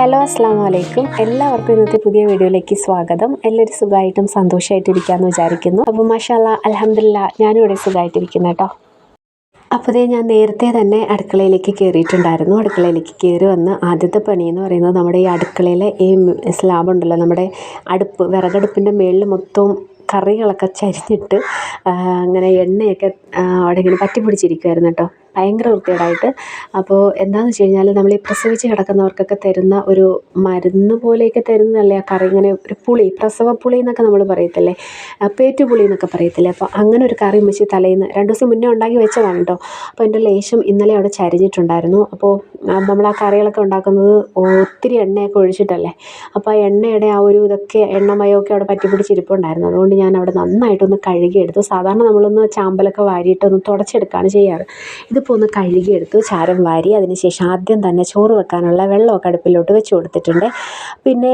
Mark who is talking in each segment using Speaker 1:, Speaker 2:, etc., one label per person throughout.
Speaker 1: Hello അസ്സാം വലൈക്കും എല്ലാവർക്കും ഇന്നത്തെ പുതിയ വീഡിയോയിലേക്ക് സ്വാഗതം. എല്ലാവരും സുഖമായിട്ടും സന്തോഷമായിട്ടിരിക്കാമെന്ന് വിചാരിക്കുന്നു. അപ്പോൾ മാഷാല്ല അലഹമില്ല ഞാനും ഇവിടെ സുഖമായിട്ടിരിക്കുന്നു കേട്ടോ. അപ്പോൾ ഇതേ ഞാൻ നേരത്തെ തന്നെ അടുക്കളയിലേക്ക് കയറിയിട്ടുണ്ടായിരുന്നു. അടുക്കളയിലേക്ക് കയറി വന്ന് ആദ്യത്തെ പണി എന്ന് പറയുന്നത് നമ്മുടെ ഈ അടുക്കളയിലെ ഈ സ്ലാബ് ഉണ്ടല്ലോ നമ്മുടെ അടുപ്പ് വിറകടുപ്പിന്റെ മുകളിൽ മൊത്തം കറികളൊക്കെ ചരിഞ്ഞിട്ട് അങ്ങനെ എണ്ണയൊക്കെ അവിടെ ഇങ്ങനെ പറ്റി പിടിച്ചിരിക്കുമായിരുന്നു കേട്ടോ. ഭയങ്കര വൃത്തികേടായിട്ട്. അപ്പോൾ എന്താണെന്ന് വെച്ച് കഴിഞ്ഞാൽ നമ്മൾ ഈ പ്രസവിച്ച് കിടക്കുന്നവർക്കൊക്കെ തരുന്ന ഒരു മരുന്ന് പോലെയൊക്കെ തരുന്നതല്ലേ ആ കറി? ഇങ്ങനെ ഒരു പുളി പ്രസവ പുളി എന്നൊക്കെ നമ്മൾ പറയത്തില്ലേ? പേറ്റുപുളി എന്നൊക്കെ പറയത്തില്ലേ? അപ്പോൾ അങ്ങനെ ഒരു കറി വെച്ച് തലേന്ന് രണ്ട് ദിവസം മുന്നേ ഉണ്ടാക്കി വെച്ചതാണ് കേട്ടോ അപ്പോൾ എന്റെ ലേശം ഇന്നലെ അവിടെ ചരിഞ്ഞിട്ടുണ്ടായിരുന്നു. അപ്പോൾ നമ്മൾ ആ കറികളൊക്കെ ഉണ്ടാക്കുന്നത് ഒത്തിരി എണ്ണയൊക്കെ ഒഴിച്ചിട്ടല്ലേ? അപ്പോൾ ആ എണ്ണയുടെ ആ ഒരു ഇതൊക്കെ എണ്ണമയമൊക്കെ അവിടെ പറ്റി പിടിച്ചിരിപ്പുണ്ടായിരുന്നു അതുകൊണ്ട് ഞാൻ അവിടെ നന്നായിട്ടൊന്ന് കഴുകിയെടുത്തു. സാധാരണ നമ്മളൊന്ന് ചാമ്പലൊക്കെ വാരിയിട്ടൊന്ന് തുടച്ചെടുക്കുകയാണ് ചെയ്യാറ്. ഇതിപ്പോൾ ഒന്ന് കഴുകിയെടുത്തു ചാരം വാരി അതിനുശേഷം ആദ്യം തന്നെ ചോറ് വെക്കാനുള്ള വെള്ളമൊക്കെ അടുപ്പിലോട്ട് വെച്ച് കൊടുത്തിട്ടുണ്ട്. പിന്നെ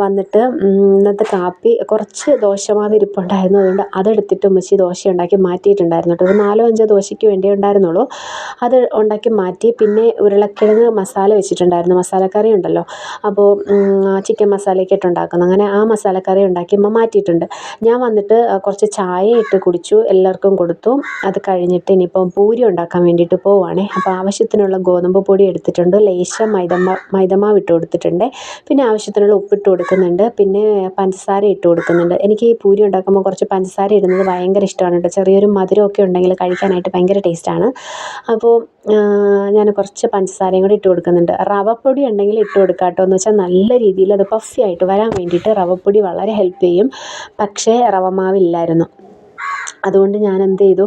Speaker 1: വന്നിട്ട് ഇന്നത്തെ കാപ്പി കുറച്ച് ദോശമാവ് ഇരിപ്പുണ്ടായിരുന്നു. അതുകൊണ്ട് അതെടുത്തിട്ട് ഉമ്മച്ചി ദോശ ഉണ്ടാക്കി മാറ്റിയിട്ടുണ്ടായിരുന്നു കേട്ടോ. ഒരു നാലോ അഞ്ചോ ദോശയ്ക്ക് വേണ്ടി ഉണ്ടായിരുന്നുള്ളൂ. അത് ഉണ്ടാക്കി മാറ്റി പിന്നെ ഉരുളക്കിഴങ്ങ് മസാല വെച്ചിട്ടുണ്ടായിരുന്നു. മസാലക്കറി ഉണ്ടല്ലോ. അപ്പോൾ ചിക്കൻ മസാലയൊക്കെ ഇട്ട് ഉണ്ടാക്കുന്നു. അങ്ങനെ ആ മസാലക്കറി ഉണ്ടാക്കി മാറ്റിയിട്ടുണ്ട്. ഞാൻ വന്നിട്ട് കുറച്ച് ചായ ഇട്ട് കുടിച്ചു. എല്ലാവർക്കും കൊടുത്തു. അത് കഴിഞ്ഞിട്ട് ഇനിയിപ്പം പൂരി ഉണ്ടാക്കാൻ വേണ്ടിയിട്ട് പോവുകയാണേ അപ്പോൾ ആവശ്യത്തിനുള്ള ഗോതമ്പ് പൊടി എടുത്തിട്ടുണ്ട്. ലേശം മൈദമാ മൈദമാവ് ഇട്ട് കൊടുത്തിട്ടുണ്ട്. പിന്നെ ആവശ്യത്തിനുള്ള ഉപ്പിട്ട് കൊടുക്കുന്നുണ്ട്. പിന്നെ പഞ്ചസാര ഇട്ട് കൊടുക്കുന്നുണ്ട്. എനിക്ക് ഈ പൂരി ഉണ്ടാക്കുമ്പോൾ കുറച്ച് പഞ്ചസാര ഇടുന്നത് ഭയങ്കര ഇഷ്ടമാണ് കേട്ടോ. ചെറിയൊരു മധുരമൊക്കെ ഉണ്ടെങ്കിൽ കഴിക്കാനായിട്ട് ഭയങ്കര ടേസ്റ്റാണ് അപ്പോൾ ഞാൻ കുറച്ച് പഞ്ചസാരയും കൂടി ഇട്ട് കൊടുക്കുന്നുണ്ട്. റവപ്പൊടി ഉണ്ടെങ്കിൽ ഇട്ട് കൊടുക്കാം കേട്ടോ. എന്ന് വെച്ചാൽ നല്ല രീതിയിൽ അത് പഫി ആയിട്ട് വരാൻ വേണ്ടിയിട്ട് റവപ്പൊടി വളരെ ഹെൽപ്പ് ചെയ്യും. പക്ഷേ റവ മാവില്ലായിരുന്നു അതുകൊണ്ട് ഞാൻ എന്ത് ചെയ്തു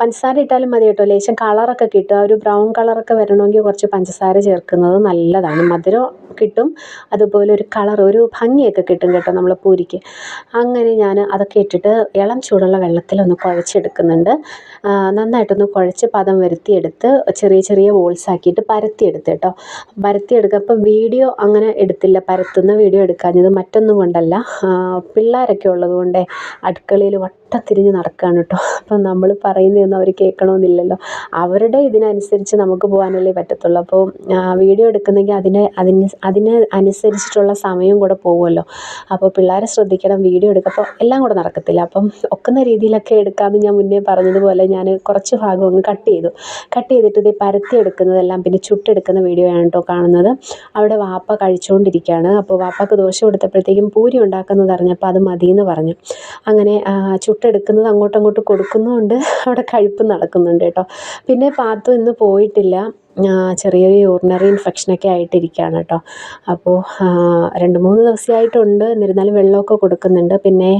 Speaker 1: പഞ്ചസാര ഇട്ടാലും മതി കേട്ടോ. ലേശം കളറൊക്കെ കിട്ടും. ആ ഒരു ബ്രൗൺ കളറൊക്കെ വരണമെങ്കിൽ കുറച്ച് പഞ്ചസാര ചേർക്കുന്നത് നല്ലതാണ്. മധുരം കിട്ടും. അതുപോലെ ഒരു കളർ ഒരു ഭംഗിയൊക്കെ കിട്ടും കേട്ടോ നമ്മൾ പൂരിക്ക്. അങ്ങനെ ഞാൻ അതൊക്കെ ഇട്ടിട്ട് ഇളം ചൂടുള്ള വെള്ളത്തിലൊന്ന് കുഴച്ചെടുക്കുന്നുണ്ട്. നന്നായിട്ടൊന്ന് കുഴച്ച് പദം വരുത്തിയെടുത്ത് ചെറിയ ചെറിയ ബോൾസ് ആക്കിയിട്ട് പരത്തിയെടുത്ത് കേട്ടോ. പരത്തിയെടുക്കുക അപ്പോൾ വീഡിയോ അങ്ങനെ എടുത്തില്ല. പരത്തുന്ന വീഡിയോ എടുക്കാഞ്ഞത് മറ്റൊന്നും കൊണ്ടല്ല. പിള്ളേരൊക്കെ ഉള്ളത് കൊണ്ട് അടുക്കളയിൽ വട്ടത്തിരിഞ്ഞ് നടക്കുകയാണ് കേട്ടോ അപ്പം നമ്മൾ പറയുന്നതൊന്നും അവർ കേൾക്കണമെന്നില്ലല്ലോ അവരുടെ ഇതിനനുസരിച്ച് നമുക്ക് പോകാനല്ലേ പറ്റത്തുള്ളൂ. അപ്പോൾ വീഡിയോ എടുക്കുന്നെങ്കിൽ അതിന് അതിന് അതിന് അനുസരിച്ചിട്ടുള്ള സമയം കൂടെ പോകുമല്ലോ. അപ്പോൾ പിള്ളേരെ ശ്രദ്ധിക്കണം വീഡിയോ എടുക്കുക അപ്പോൾ എല്ലാം കൂടെ നടക്കത്തില്ല. അപ്പം ഒക്കുന്ന രീതിയിലൊക്കെ എടുക്കാമെന്ന് ഞാൻ മുന്നേ പറഞ്ഞതുപോലെ ഞാൻ കുറച്ച് ഭാഗം അങ്ങ് കട്ട് ചെയ്തു. കട്ട് ചെയ്തിട്ട് ഇത് പരത്തി എടുക്കുന്നതെല്ലാം പിന്നെ ചുട്ടെടുക്കുന്ന വീഡിയോ ആണ് കേട്ടോ കാണുന്നത്. അവിടെ വാപ്പ കഴിച്ചുകൊണ്ടിരിക്കുകയാണ് അപ്പോൾ വാപ്പക്ക് ദോശ കൊടുത്തപ്പോഴത്തേക്കും പൂരി ഉണ്ടാക്കുന്നത് അറിഞ്ഞപ്പോൾ അത് മതിയെന്ന് പറഞ്ഞു. അങ്ങനെ ചുട്ടെടുക്കുന്നത് അങ്ങോട്ടും അങ്ങോട്ടും കൊടുക്കുന്നുമുണ്ട് അവിടെ കഴുപ്പ് നടക്കുന്നുണ്ട് കേട്ടോ. പിന്നെ പാത്തു ഇന്ന് പോയിട്ടില്ല. ചെറിയൊരു യൂറിനറി ഇൻഫെക്ഷനൊക്കെ ആയിട്ടിരിക്കുകയാണ് കേട്ടോ. അപ്പോൾ രണ്ട് മൂന്ന് ദിവസമായിട്ടുണ്ട് എന്നിരുന്നാലും വെള്ളമൊക്കെ കൊടുക്കുന്നുണ്ട്. പിന്നെ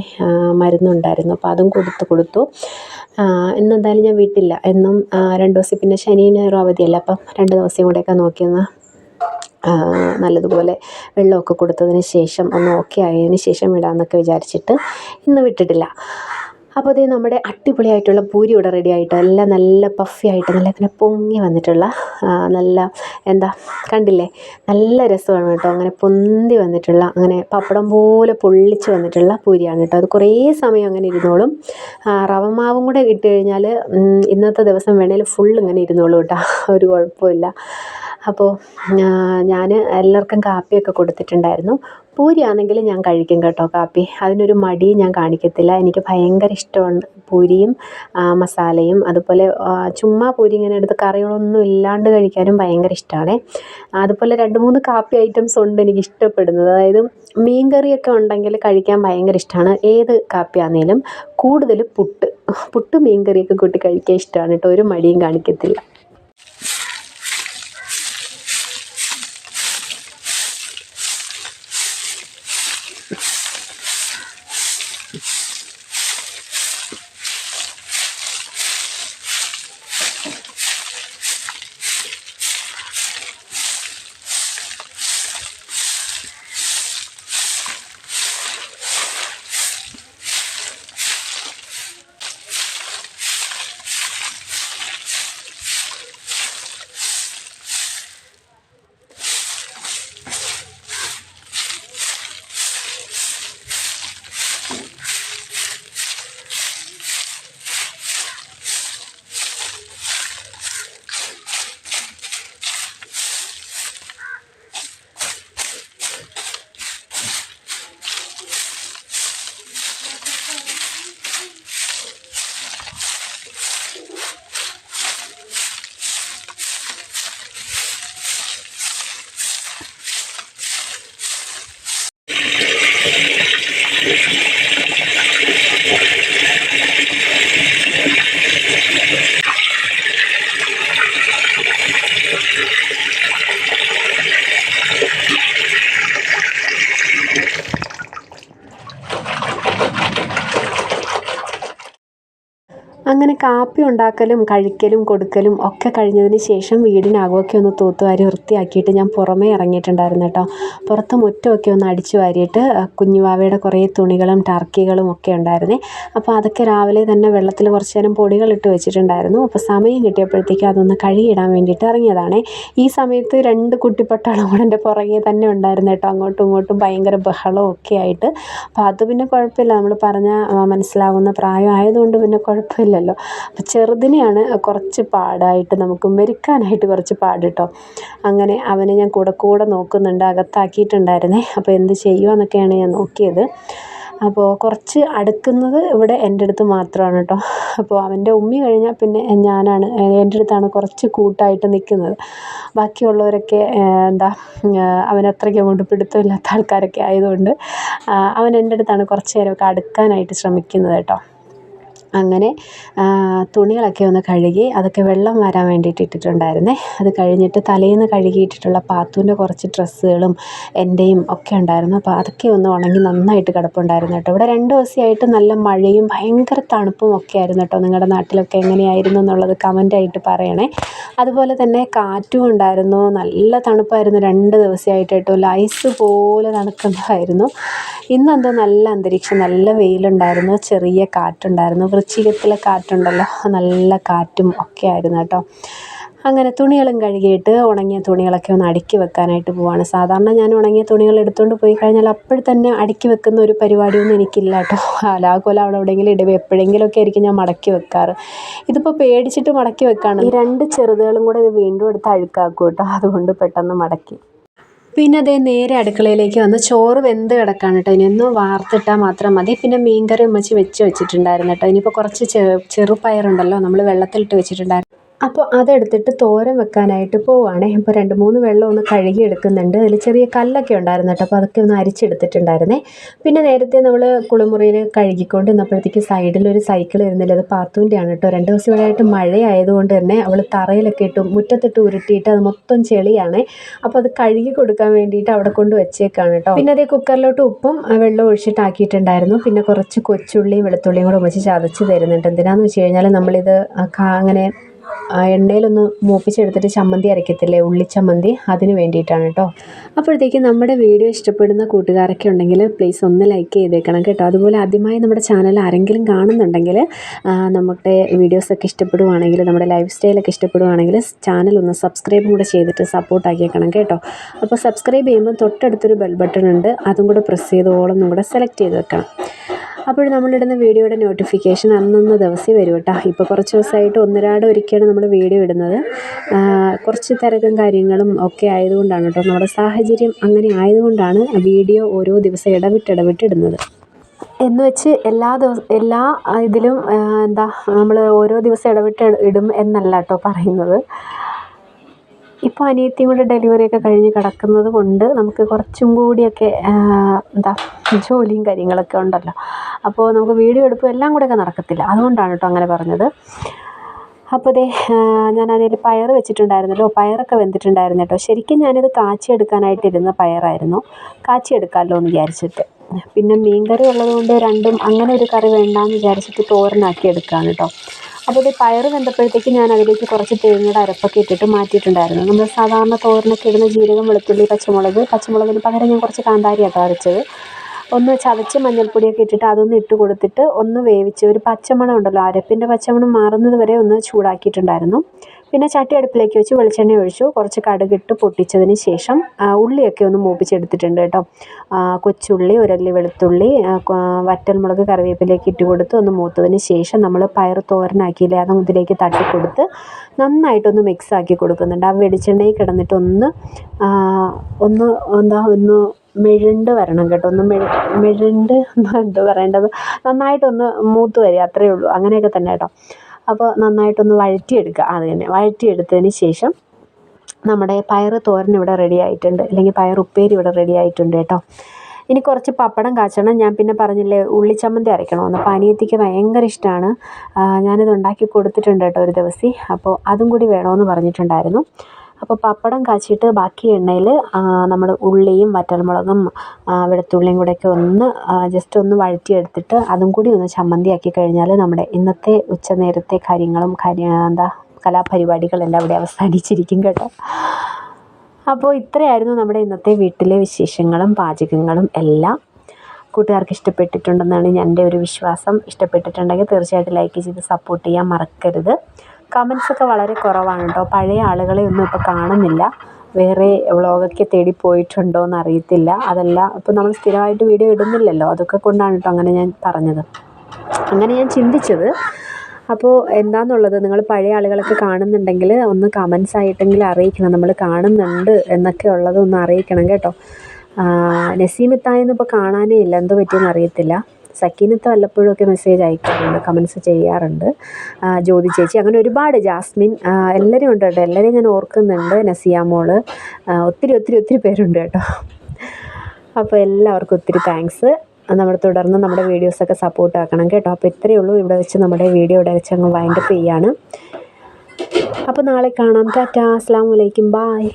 Speaker 1: മരുന്നുണ്ടായിരുന്നു. അപ്പോൾ അതും കൊടുത്തു കൊടുത്തു. ഇന്നെന്തായാലും ഞാൻ വീട്ടില്ല. എന്നും രണ്ട് ദിവസം പിന്നെ ശനിയും ഞായറും അവധിയല്ല. അപ്പം രണ്ട് ദിവസം കൂടെയൊക്കെ നോക്കിയൊന്ന് നല്ലതുപോലെ വെള്ളമൊക്കെ കൊടുത്തതിന് ശേഷം ഒന്ന് ഓക്കെ ആയതിന് ശേഷം ഇടാമെന്നൊക്കെ വിചാരിച്ചിട്ട് ഇന്ന് വിട്ടിട്ടില്ല. അപ്പോൾ അതേ നമ്മുടെ അടിപൊളിയായിട്ടുള്ള പൂരി ഇവിടെ റെഡി ആയിട്ട് എല്ലാം നല്ല പഫി ആയിട്ട് നല്ല ഇങ്ങനെ പൊങ്ങി വന്നിട്ടുള്ള നല്ല എന്താ കണ്ടില്ലേ? നല്ല രസമാണ് കേട്ടോ. അങ്ങനെ പൊന്തി വന്നിട്ടുള്ള അങ്ങനെ പപ്പടം പോലെ പൊള്ളിച്ച് വന്നിട്ടുള്ള പൂരിയാണ് കേട്ടോ. അത് കുറേ സമയം അങ്ങനെ ഇരുന്നോളും. റവമാവും റവ മാവും കൂടെ ഇട്ട് കഴിഞ്ഞാൽ ഇന്നത്തെ ദിവസം വേണേൽ ഫുൾ ഇങ്ങനെ ഇരുന്നോളൂ കേട്ടോ. ഒരു കുഴപ്പമില്ല. അപ്പോൾ ഞാൻ എല്ലാവർക്കും കാപ്പിയൊക്കെ കൊടുത്തിട്ടുണ്ടായിരുന്നു. പൂരി ആണെങ്കിൽ ഞാൻ കഴിക്കും കേട്ടോ കാപ്പി. അതിനൊരു മടി ഞാൻ കാണിക്കത്തില്ല. എനിക്ക് ഭയങ്കര ഇഷ്ടമാണ് പൂരിയും മസാലയും. അതുപോലെ ചുമ്മാ പൂരി ഇങ്ങനെ എടുത്ത് കറികളൊന്നും ഇല്ലാണ്ട് കഴിക്കാനും ഭയങ്കര ഇഷ്ടമാണ് അതുപോലെ രണ്ട് മൂന്ന് കാപ്പി ഐറ്റംസ് ഉണ്ട് എനിക്ക് ഇഷ്ടപ്പെടുന്നത്. അതായത് മീൻ കറിയൊക്കെ ഉണ്ടെങ്കിൽ കഴിക്കാൻ ഭയങ്കര ഇഷ്ടമാണ് ഏത് കാപ്പിയാണെങ്കിലും കൂടുതൽ പുട്ട് പുട്ട് മീൻ കറിയൊക്കെ കൂട്ടി കഴിക്കാൻ ഇഷ്ടമാണ് കേട്ടോ. ഒരു മടിയും കാണിക്കത്തില്ല. അങ്ങനെ കാപ്പി ഉണ്ടാക്കലും കഴിക്കലും കൊടുക്കലും ഒക്കെ കഴിഞ്ഞതിന് ശേഷം വീടിനകമൊക്കെ ഒന്ന് തൂത്തുവാരി വൃത്തിയാക്കിയിട്ട് ഞാൻ പുറമേ ഇറങ്ങിയിട്ടുണ്ടായിരുന്നു കേട്ടോ. പുറത്ത് മുറ്റമൊക്കെ ഒന്ന് അടിച്ചു വാരിയിട്ട് കുഞ്ഞുവാവയുടെ കുറേ തുണികളും ടർക്കികളും ഒക്കെ ഉണ്ടായിരുന്നേ. അപ്പോൾ അതൊക്കെ രാവിലെ തന്നെ വെള്ളത്തിൽ കുറച്ച് നേരം പൊടികളിട്ട് വെച്ചിട്ടുണ്ടായിരുന്നു. അപ്പോൾ സമയം കിട്ടിയപ്പോഴത്തേക്കും അതൊന്ന് കഴുകിയിടാൻ വേണ്ടിയിട്ട് ഇറങ്ങിയതാണേ. ഈ സമയത്ത് രണ്ട് കുട്ടിപ്പട്ടാളം കൂടെ എന്റെ പുറകെ തന്നെ ഉണ്ടായിരുന്നു കേട്ടോ. അങ്ങോട്ടും ഇങ്ങോട്ടും ഭയങ്കര ബഹളവും ഒക്കെ ആയിട്ട്. അപ്പോൾ അത് പിന്നെ കുഴപ്പമില്ല. നമ്മൾ പറഞ്ഞാൽ മനസ്സിലാവുന്ന പ്രായം ആയതുകൊണ്ട് പിന്നെ കുഴപ്പമില്ലല്ലോ അപ്പോൾ ചെറുതിനെയാണ് കുറച്ച് പാടായിട്ട് നമുക്ക് മെരുക്കാനായിട്ട് കുറച്ച് പാട് കേട്ടോ അങ്ങനെ അവനെ ഞാൻ കൂടെ കൂടെ നോക്കുന്നുണ്ട്. അകത്താക്കിയിട്ടുണ്ടായിരുന്നേ. അപ്പോൾ എന്ത് ചെയ്യുമെന്നൊക്കെയാണ് ഞാൻ നോക്കിയത്. അപ്പോൾ കുറച്ച് അടുക്കുന്നത് ഇവിടെ എന്റെ അടുത്ത് മാത്രമാണ് കേട്ടോ അപ്പോൾ അവന്റെ ഉമ്മി കഴിഞ്ഞാൽ പിന്നെ ഞാനാണ് എന്റെ അടുത്താണ് കുറച്ച് കൂട്ടായിട്ട് നിൽക്കുന്നത്. ബാക്കിയുള്ളവരൊക്കെ എന്താ അവനത്രയ്ക്ക് അങ്ങോട്ട് പിടുത്തമില്ലാത്ത ആൾക്കാരൊക്കെ ആയതുകൊണ്ട് അവൻ എന്റെ അടുത്താണ് കുറച്ച് നേരമൊക്കെ അടുക്കാനായിട്ട് ശ്രമിക്കുന്നത് കേട്ടോ അങ്ങനെ തുണികളൊക്കെ ഒന്ന് കഴുകി അതൊക്കെ വെള്ളം വരാൻ വേണ്ടിയിട്ട് ഇട്ടിട്ടുണ്ടായിരുന്നേ. അത് കഴിഞ്ഞിട്ട് തലേന്ന് കഴുകിയിട്ടിട്ടുള്ള പാത്തുവിന്റെ കുറച്ച് ഡ്രസ്സുകളും എന്റെയും ഒക്കെ ഉണ്ടായിരുന്നു. അപ്പോൾ അതൊക്കെ ഒന്ന് ഉണങ്ങി നന്നായിട്ട് കിടപ്പുണ്ടായിരുന്നു കേട്ടോ. ഇവിടെ രണ്ട് ദിവസമായിട്ട് നല്ല മഴയും ഭയങ്കര തണുപ്പും ഒക്കെ ആയിരുന്നു കേട്ടോ. നിങ്ങളുടെ നാട്ടിലൊക്കെ എങ്ങനെയായിരുന്നു എന്നുള്ളത് കമന്റായിട്ട് പറയണേ. അതുപോലെ തന്നെ കാറ്റും ഉണ്ടായിരുന്നു. നല്ല തണുപ്പായിരുന്നു. രണ്ട് ദിവസമായിട്ട് കേട്ടോ പോലെ തണുക്കുന്നതായിരുന്നു. ഇന്നെന്തോ നല്ല അന്തരീക്ഷം നല്ല വെയിലുണ്ടായിരുന്നു. ചെറിയ കാറ്റുണ്ടായിരുന്നു. വൃശ്ചികത്തിലെ കാറ്റുണ്ടല്ലോ. നല്ല കാറ്റും ഒക്കെ ആയിരുന്നു കേട്ടോ. അങ്ങനെ തുണികളും കഴുകിയിട്ട് ഉണങ്ങിയ തുണികളൊക്കെ ഒന്ന് അടുക്കി വെക്കാനായിട്ട് പോവാണ്. സാധാരണ ഞാൻ ഉണങ്ങിയ തുണികൾ എടുത്തുകൊണ്ട് പോയി കഴിഞ്ഞാൽ അപ്പോൾ തന്നെ അടുക്കി വെക്കുന്ന ഒരു പരിപാടിയൊന്നും എനിക്കില്ല കേട്ടോ. അലാകോല അവിടെ എവിടെയെങ്കിലും ഇടുക. എപ്പോഴെങ്കിലുമൊക്കെ ആയിരിക്കും ഞാൻ മടക്കി വെക്കാറ്. ഇതിപ്പോൾ പേടിച്ചിട്ട് മടക്കി വെക്കാണ്. ഈ രണ്ട് ചെറുതുകളും കൂടെ ഇത് വീണ്ടും എടുത്ത് അഴുക്കാക്കും കേട്ടോ. അതുകൊണ്ട് പെട്ടെന്ന് മടക്കി. പിന്നെ അതേ നേരെ അടുക്കളയിലേക്ക് വന്ന് ചോറ് വെന്ത് കിടക്കാണ് കേട്ടോ. ഒന്ന് വാർത്തിട്ടാൽ മാത്രം മതി. പിന്നെ മീൻകറി ഉമ്മച്ചി വെച്ച് വെച്ചിട്ടുണ്ടായിരുന്നു കേട്ടോ. ഇനിയിപ്പോൾ കുറച്ച് ചെറുപയറുണ്ടല്ലോ. നമ്മൾ വെള്ളത്തിലിട്ട് വെച്ചിട്ടുണ്ടായിരുന്നു. അപ്പോൾ അതെടുത്തിട്ട് തോരൻ വെക്കാനായിട്ട് പോവുകയാണേ അപ്പോൾ രണ്ട് മൂന്ന് വെള്ളം ഒന്ന് കഴുകി എടുക്കുന്നുണ്ട് അതിൽ ചെറിയ കല്ലൊക്കെ ഉണ്ടായിരുന്നു കേട്ടോ. അപ്പോൾ അതൊക്കെ ഒന്ന് അരിച്ചെടുത്തിട്ടുണ്ടായിരുന്നേ. പിന്നെ നേരത്തെ നമ്മൾ കുളിമുറിയിൽ കഴുകിക്കൊണ്ട് നിന്നപ്പോഴത്തേക്ക് സൈഡിൽ ഒരു സൈക്കിൾ വരുന്നില്ല അത് പാത്തുവിന്റെയാണ് കേട്ടോ. രണ്ട് ദിവസം ഇവിടെയായിട്ട് മഴയായതുകൊണ്ട് തന്നെ അവൾ തറയിലൊക്കെ ഇട്ട് മുറ്റത്തിട്ട് ഉരുട്ടിയിട്ട് അത് മൊത്തം ചെളിയാണ്. അപ്പോൾ അത് കഴുകി കൊടുക്കാൻ വേണ്ടിയിട്ട് അവിടെ കൊണ്ട് വെച്ചേക്കാണ് കേട്ടോ. പിന്നെ അതേ കുക്കറിലോട്ട് ഉപ്പും വെള്ളം ഒഴിച്ചിട്ടാക്കിയിട്ടുണ്ടായിരുന്നു. പിന്നെ കുറച്ച് കൊച്ചുള്ളിയും വെളുത്തുള്ളിയും കൂടെ വെച്ച് ചതച്ച് തരുന്നുണ്ട്. എന്തിനാന്ന് വെച്ച് കഴിഞ്ഞാൽ നമ്മളിത് അങ്ങനെ എണ്ണയിലൊന്ന് മൂപ്പിച്ചെടുത്തിട്ട് ചമ്മന്തി അരയ്ക്കത്തില്ലേ? ഉള്ളിച്ചമ്മന്തി അതിന് വേണ്ടിയിട്ടാണ് കേട്ടോ. അപ്പോഴത്തേക്കും നമ്മുടെ വീഡിയോ ഇഷ്ടപ്പെടുന്ന കൂട്ടുകാരൊക്കെ ഉണ്ടെങ്കിൽ പ്ലീസ് ഒന്ന് ലൈക്ക് ചെയ്തേക്കണം കേട്ടോ. അതുപോലെ ആദ്യമായി നമ്മുടെ ചാനൽ ആരെങ്കിലും കാണുന്നുണ്ടെങ്കിൽ നമ്മുടെ വീഡിയോസൊക്കെ ഇഷ്ടപ്പെടുവാണെങ്കിൽ നമ്മുടെ ലൈഫ് സ്റ്റൈലൊക്കെ ഇഷ്ടപ്പെടുവാണെങ്കിൽ ചാനൽ ഒന്ന് സബ്സ്ക്രൈബ് കൂടെ ചെയ്തിട്ട് സപ്പോർട്ടാക്കിയേക്കണം കേട്ടോ. അപ്പോൾ സബ്സ്ക്രൈബ് ചെയ്യുമ്പോൾ തൊട്ടടുത്തൊരു ബെൽ ബട്ടൺ ഉണ്ട്. അതും കൂടെ പ്രസ് ചെയ്തോളം കൂടെ സെലക്ട് ചെയ്ത് വെക്കണം. അപ്പോൾ നമ്മളിടുന്ന വീഡിയോയുടെ നോട്ടിഫിക്കേഷൻ അന്നന്ന് ദിവസം വരും കേട്ടോ. ഇപ്പോൾ കുറച്ച് ദിവസമായിട്ട് ഒന്നരാട് ഒരിക്കലാണ് നമ്മൾ വീഡിയോ ഇടുന്നത്. കുറച്ച് തിരക്കും കാര്യങ്ങളും ഒക്കെ ആയതുകൊണ്ടാണ് കേട്ടോ. നമ്മുടെ സാഹചര്യം അങ്ങനെ ആയതുകൊണ്ടാണ് വീഡിയോ ഓരോ ദിവസം ഇടവിട്ട് ഇടവിട്ട് ഇടുന്നത്. എന്ന് വെച്ച് എല്ലാ ദിവസം എല്ലാ ഇതിലും എന്താ നമ്മൾ ഓരോ ദിവസം ഇടവിട്ട് ഇടും എന്നല്ല കേട്ടോ പറയുന്നത്. ഇപ്പോൾ അനിയത്തിയും കൂടെ ഡെലിവറിയൊക്കെ കഴിഞ്ഞ് കിടക്കുന്നത് കൊണ്ട് നമുക്ക് കുറച്ചും കൂടിയൊക്കെ എന്താ ജോലിയും കാര്യങ്ങളൊക്കെ ഉണ്ടല്ലോ. അപ്പോൾ നമുക്ക് വീഡിയോ എടുപ്പും എല്ലാം കൂടെയൊക്കെ നടക്കത്തില്ല. അതുകൊണ്ടാണ് കേട്ടോ അങ്ങനെ പറഞ്ഞത്. അപ്പോൾ ദേ ഞാൻ അതിൽ പയർ വെച്ചിട്ടുണ്ടായിരുന്നല്ലോ. പയറൊക്കെ വെന്തിട്ടുണ്ടായിരുന്നു കേട്ടോ ശരിക്കും ഞാനിത് കാച്ചിയെടുക്കാനായിട്ടിരുന്ന പയറായിരുന്നു. കാച്ചിയെടുക്കാമല്ലോ എന്ന് വിചാരിച്ചിട്ട്. പിന്നെ മീൻ കറി ഉള്ളതുകൊണ്ട് രണ്ടും അങ്ങനെ ഒരു കറി വേണ്ടാന്ന് വിചാരിച്ചിട്ട് തോരനാക്കി എടുക്കുകയാണ് കേട്ടോ അപ്പോൾ ഇത് പയർ വെന്തപ്പോഴത്തേക്ക് ഞാൻ അതിലേക്ക് കുറച്ച് തേങ്ങയുടെ അരപ്പൊക്കെ ഇട്ടിട്ട് മാറ്റിയിട്ടുണ്ടായിരുന്നു. നമ്മൾ സാധാരണ തോരനൊക്കെ ഇടുന്ന ജീരകം വെളുത്തുള്ളി പച്ചമുളക് പച്ചമുളകിന് പകരം ഞാൻ കുറച്ച് കാന്താരിയാട്ടോ അരച്ചത്. ഒന്ന് ചതച്ച് മഞ്ഞൾപ്പൊടിയൊക്കെ ഇട്ടിട്ട് അതൊന്ന് ഇട്ട് കൊടുത്തിട്ട് ഒന്ന് വേവിച്ച് ഒരു പച്ചമണം ഉണ്ടല്ലോ അരപ്പിന്റെ പച്ചമണം മാറുന്നത് വരെ ഒന്ന് ചൂടാക്കിയിട്ടുണ്ടായിരുന്നു. പിന്നെ ചട്ടി അടുപ്പിലേക്ക് വെച്ച് വെളിച്ചെണ്ണ ഒഴിച്ചു. കുറച്ച് കടുകിട്ട് പൊട്ടിച്ചതിന് ശേഷം ഉള്ളിയൊക്കെ ഒന്ന് മൂപ്പിച്ചെടുത്തിട്ടുണ്ട് കേട്ടോ. കൊച്ചുള്ളി ഒരല്ലി വെളുത്തുള്ളി വറ്റൽമുളക് കറിവേപ്പിലേക്ക് ഇട്ട് കൊടുത്ത് ഒന്ന് മൂത്തതിന് ശേഷം നമ്മൾ പയർ തോരനാക്കിയില്ലേ അതും ഇതിലേക്ക് തട്ടിക്കൊടുത്ത് നന്നായിട്ടൊന്ന് മിക്സ് ആക്കി കൊടുക്കുന്നുണ്ട്. ആ വെളിച്ചെണ്ണയിൽ കിടന്നിട്ടൊന്ന് ഒന്ന് എന്താ ഒന്ന് മെഴുണ്ട് വരണം കേട്ടോ. ഒന്ന് മെഴു മെഴുണ്ട് എന്താ പറയേണ്ടത്? നന്നായിട്ടൊന്ന് മൂത്ത് വരിക അത്രയേ ഉള്ളൂ. അങ്ങനെയൊക്കെ തന്നെ കേട്ടോ. അപ്പോൾ നന്നായിട്ടൊന്ന് വഴറ്റിയെടുക്കുക അത് തന്നെ വഴറ്റിയെടുത്തതിന് ശേഷം നമ്മുടെ പയർ തോരൻ ഇവിടെ റെഡി ആയിട്ടുണ്ട്. അല്ലെങ്കിൽ പയർ ഉപ്പേരി ഇവിടെ റെഡി ആയിട്ടുണ്ട് കേട്ടോ. ഇനി കുറച്ച് പപ്പടം കാച്ചണം. ഞാൻ പിന്നെ പറഞ്ഞില്ലേ ഉള്ളിച്ചമ്മന്തി അരയ്ക്കണമെന്ന്. അപ്പോൾ അനിയത്തിക്ക് ഭയങ്കര ഇഷ്ടമാണ് ഞാനിത് ഉണ്ടാക്കി കൊടുത്തിട്ടുണ്ട് കേട്ടോ ഒരു ദിവസം. അപ്പോൾ അതും കൂടി വേണമെന്ന് പറഞ്ഞിട്ടുണ്ടായിരുന്നു. അപ്പോൾ പപ്പടം കാച്ചിയിട്ട് ബാക്കി എണ്ണയിൽ നമ്മൾ ഉള്ളിയും വറ്റൽമുളകും വെളുത്തുള്ളിയും കൂടെയൊക്കെ ഒന്ന് ജസ്റ്റ് ഒന്ന് വഴറ്റിയെടുത്തിട്ട് അതും കൂടി ഒന്ന് ചമ്മന്തിയാക്കി കഴിഞ്ഞാൽ നമ്മുടെ ഇന്നത്തെ ഉച്ചനേരത്തെ കാര്യങ്ങളും കാര്യ എന്താ കലാപരിപാടികളെല്ലാം ഇവിടെ അവസാനിച്ചിരിക്കും കേട്ടോ. അപ്പോൾ ഇത്രയായിരുന്നു നമ്മുടെ ഇന്നത്തെ വീട്ടിലെ വിശേഷങ്ങളും പാചകങ്ങളും എല്ലാം. കൂട്ടുകാർക്ക് ഇഷ്ടപ്പെട്ടിട്ടുണ്ടെന്നാണ് എന്റെ ഒരു വിശ്വാസം. ഇഷ്ടപ്പെട്ടിട്ടുണ്ടെങ്കിൽ തീർച്ചയായിട്ടും ലൈക്ക് ചെയ്ത് സപ്പോർട്ട് ചെയ്യാൻ മറക്കരുത്. കമൻസ് ഒക്കെ വളരെ കുറവാണ് കേട്ടോ. പഴയ ആളുകളെ ഒന്നും ഇപ്പോൾ കാണുന്നില്ല. വേറെ വ്ളോഗൊക്കെ തേടി പോയിട്ടുണ്ടോ എന്ന് അറിയത്തില്ല. അതല്ല ഇപ്പോൾ നമ്മൾ സ്ഥിരമായിട്ട് വീഡിയോ ഇടുന്നില്ലല്ലോ. അതൊക്കെ കൊണ്ടാണ് കേട്ടോ അങ്ങനെ ഞാൻ പറഞ്ഞത്. അങ്ങനെ ഞാൻ ചിന്തിച്ചത്. അപ്പോൾ എന്താണെന്നുള്ളത് നിങ്ങൾ പഴയ ആളുകളൊക്കെ കാണുന്നുണ്ടെങ്കിൽ ഒന്ന് കമൻസ് ആയിട്ടെങ്കിലും അറിയിക്കണം. നമ്മൾ കാണുന്നുണ്ട് എന്നൊക്കെ ഉള്ളത് ഒന്ന് അറിയിക്കണം കേട്ടോ. നസീമിത്തായെന്ന് ഇപ്പോൾ കാണാനേ ഇല്ല. എന്തോ പറ്റിയെന്ന് അറിയത്തില്ല. സക്കീനത്ത് വല്ലപ്പോഴും ഒക്കെ മെസ്സേജ് അയക്കാറുണ്ട് കമൻസ് ചെയ്യാറുണ്ട്. ജ്യോതി ചേച്ചി അങ്ങനെ ഒരുപാട് ജാസ്മിൻ എല്ലാവരും ഉണ്ട് കേട്ടോ. എല്ലാവരെയും ഞാൻ ഓർക്കുന്നുണ്ട് നസിയ മോൾ. ഒത്തിരി ഒത്തിരി ഒത്തിരി പേരുണ്ട് കേട്ടോ. അപ്പോൾ എല്ലാവർക്കും ഒത്തിരി താങ്ക്സ് നമ്മൾ തുടർന്ന് നമ്മുടെ വീഡിയോസൊക്കെ സപ്പോർട്ട് ആക്കണം കേട്ടോ. അപ്പോൾ ഇത്രയേ ഉള്ളൂ. ഇവിടെ വെച്ച് നമ്മുടെ വീഡിയോ ഇവിടെ വെച്ച് അങ്ങ് വൈൻഡപ്പ് ചെയ്യാണ്. അപ്പോൾ നാളെ കാണാം. ടാറ്റാ. അസ്സാം വലൈക്കും ബായ്